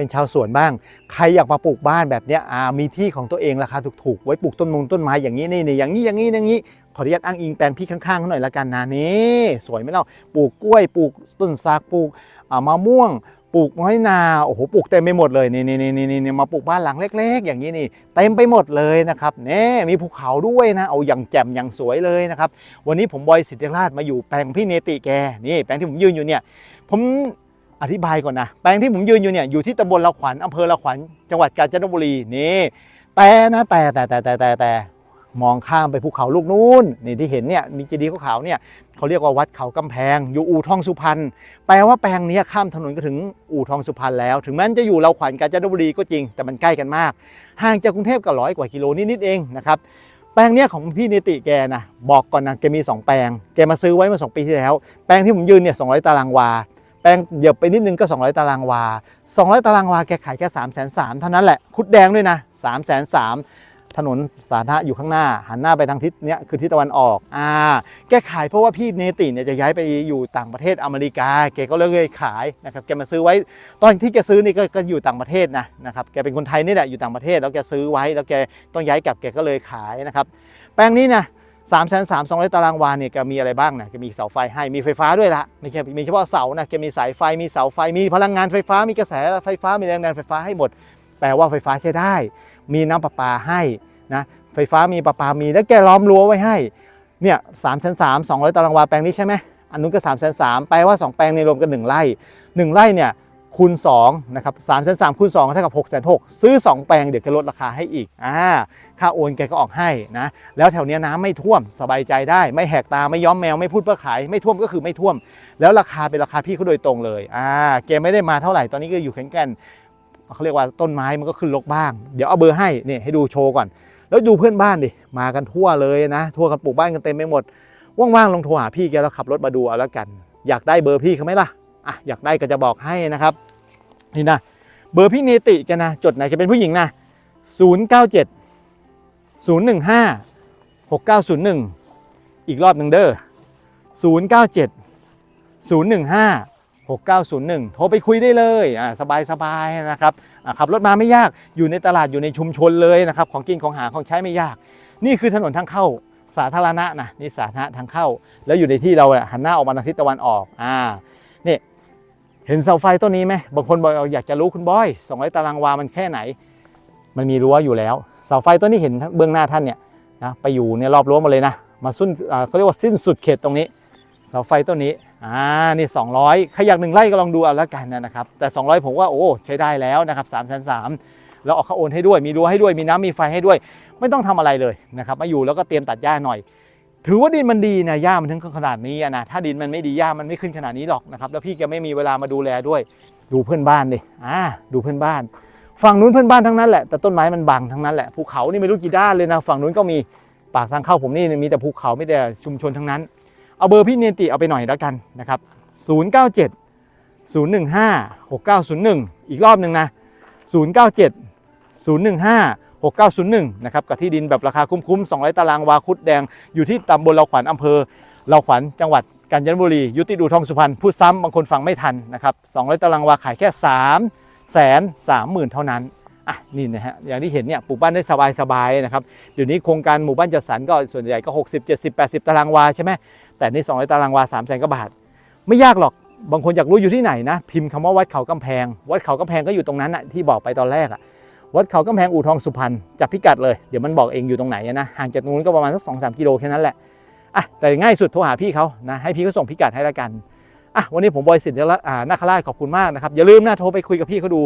เป็นชาวสวนบ้าง ใครอยากมาปลูกบ้านแบบนี้มีที่ของตัวเองราคาถูกๆ ไว้ปลูกต้นมงต้นไม้อย่างนี้นี่นี่อย่างนี้อย่างนี้อย่างนี้ขออนุญาตอ้างอิงแปลงพี่ข้างๆเขาหน่อยละกันนะนี่สวยไหมเล่าปลูกกล้วยปลูกต้นสักปลูกมะม่วงปลูกน้อยนาโอ้โหปลูกเต็มไปหมดเลยนี่นี่นี่นี่นี่มาปลูกบ้านหลังเล็ก ๆ อย่างนี้นี่เต็มไปหมดเลยนะครับนี่มีภูเขาด้วยนะเอาอย่างแจ่มอย่างสวยเลยนะครับวันนี้ผมบอยสิทธิราชมาอยู่แปลงพี่เนติแกนี่แปลงที่ผมยืนอยู่เนี่ยผม อธิบายก่อนนะ แปลงที่ผมยืนอยู่เนี่ยอยู่ที่ตำบลละขวัญอำเภอละขวัญจังหวัดกาญจนบุรีนี่แต่นะแต่แต่แต่แต่แต่แต่มองข้ามไปภูเขาลูกนู้นนี่ที่เห็นเนี่ยมีเจดีย์ขาวๆเนี่ยเขาเรียกว่าวัดเขากำแพง อยู่อู่ทองสุพรรณแปลว่าแปลงนี้ข้ามถนนก็ถึงอู่ทองสุพรรณแล้ว ถึงแม้จะอยู่เราขวัญกาญจนบุรีก็จริงแต่มันใกล้กันมาก ห่างจากกรุงเทพก็ร้อยกว่ากิโลนิดๆเองนะครับแปลงเนี้ยของพี่เนติแกนะบอกก่อนนะแกมี 2 แปลง แกมาซื้อไว้เมื่อ2ปีที่แล้ว แปลงที่ผมยืนเนี่ย200ตารางวา แปลงเหยียบไปนิดนึงก็ 200 ตารางวา 200 ตารางวาแกขายแค่3 3 0 0 0เท่านั้นแหละ คุดแดงด้วยนะ 3 3 0 0 0ถนนสาธารณะอยู่ข้างหน้า หันหน้าไปทางทิศเนี้ยคือทิศตะวันออก อ่า แกขายเพราะว่าพี่เนติเนี่ยจะย้ายไปอยู่ต่างประเทศอเมริกา แกก็เลยขายนะครับ แกมาซื้อไว้ ตอนที่แกซื้อนี่ก็ก็อยู่ต่างประเทศนะนะครับ แกเป็นคนไทยนี่แหละอยู่ต่างประเทศ แล้วแกซื้อไว้ แล้วแกต้องย้ายกลับ แกก็เลยขายนะครับ แปลงนี้นะ สามแสนสามสองร้อยตารางวาเนี่ยแกมีอะไรบ้างนะแกมีเสาไฟให้มีไฟฟ้าด้วยละไม่ใช่มีเฉพาะเสานะแกมีสายไฟมีเสาไฟมีพลังงานไฟฟ้ามีกระแสไฟฟ้ามีแรงดันไฟฟ้าให้หมด แปลว่าไฟฟ้าใช้ได้ มีน้ำประปาให้นะไฟฟ้ามีประปามีแล้วแกล้อมรั้วไว้ให้เนี่ยสามแสนสามสองร้อยตารางวาแปลงนี้ใช่ไหมอันนู้นก็สามแสนสามแปลว่าสองแปลงในรวมกันหนึ่งไร่หนึ่งไร่เนี่ย คูณ2นะครับสามแสนสามคูณ2เท่ากับ6กแสนหกซื้อ 2 แปลงเดี๋ยวแกลดราคาให้อีกอ่าค่าโอนแกก็ออกให้นะ แล้วแถวเนี้ยน้ำไม่ท่วมสบายใจได้ ไม่แหกตาไม่ย้อมแมวไม่พูดเพื่อขาย ไม่ท่วมก็คือไม่ท่วม แล้วราคาเป็นราคาพี่เขาโดยตรงเลยอ่าแกไม่ได้มาเท่าไหร่ตอนนี้ก็อยู่แข็งแกร่งเขาเรียกว่าต้นไม้มันก็ขึ้นลกบ้าง เดี๋ยวเอาเบอร์ให้นี่ให้ดูโชว์ก่อน แล้วดูเพื่อนบ้านดิมากันทั่วเลยนะทั่วกันปลูกบ้านกันเต็มไปหมดว่างๆลองโทรหาพี่แกแล้วขับรถมาดูเอาแล้วกัน อยากได้เบอร์พี่เขาไหมล่ะ อะอยากได้ก็จะบอกให้นะครับ นี่นะ เบอร์พี่เนติแกันนะ จดไหนจะเป็นผู้หญิงนะ 097 015 6901 อีกรอบหนึ่งเด้อ 097 015 6901 โทรไปคุยได้เลยอ่าสบายสบายๆนะครับอ่าขับรถมาไม่ยาก อยู่ในตลาดอยู่ในชุมชนเลยนะครับ ของกินของหาของใช้ไม่ยาก นี่คือถนนทางเข้าสาธารณะนะนี่สาธารณะทางเข้า แล้วอยู่ในที่เราหันหน้าออกมาทางทิศตะวันออกอ่า นี่เห็นเสาไฟต้นนี้ไหมบางคนบอกอยากจะรู้คุณบอย200ตารางวามันแค่ไหน มันมีรั้วอยู่แล้วเสาไฟต้นนี้เห็นเบื้องหน้าท่านเนี่ยนะไปอยู่ในรอบรั้วหมาเลยนะมาสุดอ่าเขาเรียกว่าสิ้นสุดเขตตรงนี้เสาไฟต้นนี้อ่านี่ 200ใครอยากหนึ่งไร่ก็ลองดูเอาล้วกันนะครับแต่ 200 ผมว่าโอ้ใช้ได้แล้วนะครับ3 3 0 0 0แล้วออกค่าโอนให้ด้วย มีรั้วให้ด้วยมีน้ำมีไฟให้ด้วย ไม่ต้องทำอะไรเลยนะครับมาอยู่แล้วก็เตรียมตัดหญ้าหน่อย ถือว่าดินมันดีนะหญ้ามันถึงขนาดนี้นะถ้าดินมันไม่ดีหญ้ามันไม่ขึ้นขนาดนี้หรอกนะครับแล้วพี่แกไม่มีเวลามาดูแลด้วย ดูเพื่อนบ้านดิอ่าดูเพื่อนบ้าน ฝั่งนู้นเพื่อนบ้านทั้งนั้นแหละแต่ต้นไม้มันบังทั้งนั้นแหละภูเขานี่ไม่รู้กี่ด้านเลยนะฝั่งนู้นก็มีปากทางเข้าผมนี่มีแต่ภูเขาไม่แต่ชุมชนทั้งนั้น เอาเบอร์พี่เนียนติเอาไปหน่อยแล้วกันนะครับ097 015 6901 อีกรอบหนึ่งนะ097 015 6901 นะครับกับที่ดินแบบราคาคุ้มๆ 200 ตารางวาคุดแดง อยู่ที่ตำบลเราขวัญอำเภอเราขวัญจังหวัดกาญจนบุรี ยุติดูทองสุพรรณพูดซ้ำบางคนฟังไม่ทันนะครับ 200 ตารางวาขายแค่3แสนสามหมื่นเท่านั้นอะนี่นะฮะอย่างที่เห็นเนี่ยปลูกบ้านได้สบายๆนะครับเดี๋ยวนี้โครงการหมู่บ้านจัดสรรก็ส่วนใหญ่ก็ 60 70 80 ตารางวาใช่ไหมแต่นี่200 ตารางวา 3 0 0แสนกว่าบาท ไม่ยากหรอกบางคนอยากรู้อยู่ที่ไหนนะ พิมพ์คำว่าวัดเขากำแพง วัดเขากำแพงก็อยู่ตรงนั้นอะที่บอกไปตอนแรกอะ วัดเขากำแพงอู่ทองสุพรรณจับพิกัดเลยเดี๋ยวมันบอกเองอยู่ตรงไหนนะห่างจากตรงนู้นก็ประมาณสักสองสามกิโลแค่นั้นแหละอะแต่ง่ายสุดโทรหาพี่เขานะให้พี่เขาส่งพิกัดให้ละกันอะวันนี้ผมบอยสิทธิ์อ่านาคราชขอบคุณมากนะครับอย่าลืมนะโทรไปคุยกับพี่เขาดู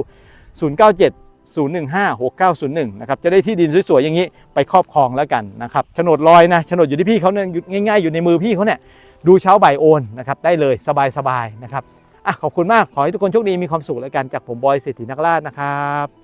097 015 6901 นะครับ จะได้ที่ดินสวยๆ อย่างนี้ไปครอบครองแล้วกันนะครับโฉนดลอยนะโฉนดอยู่ที่พี่เขาเนี่ยง่ายๆ อยู่ในมือพี่เขาเนี่ย ดูเช้าบ่ายโอนนะครับ ได้เลยสบายๆ นะครับ อะ ขอบคุณมาก ขอให้ทุกคนโชคดี มีความสุขแล้วกัน จากผมบอยเศรษฐีนักล่าชนะครับ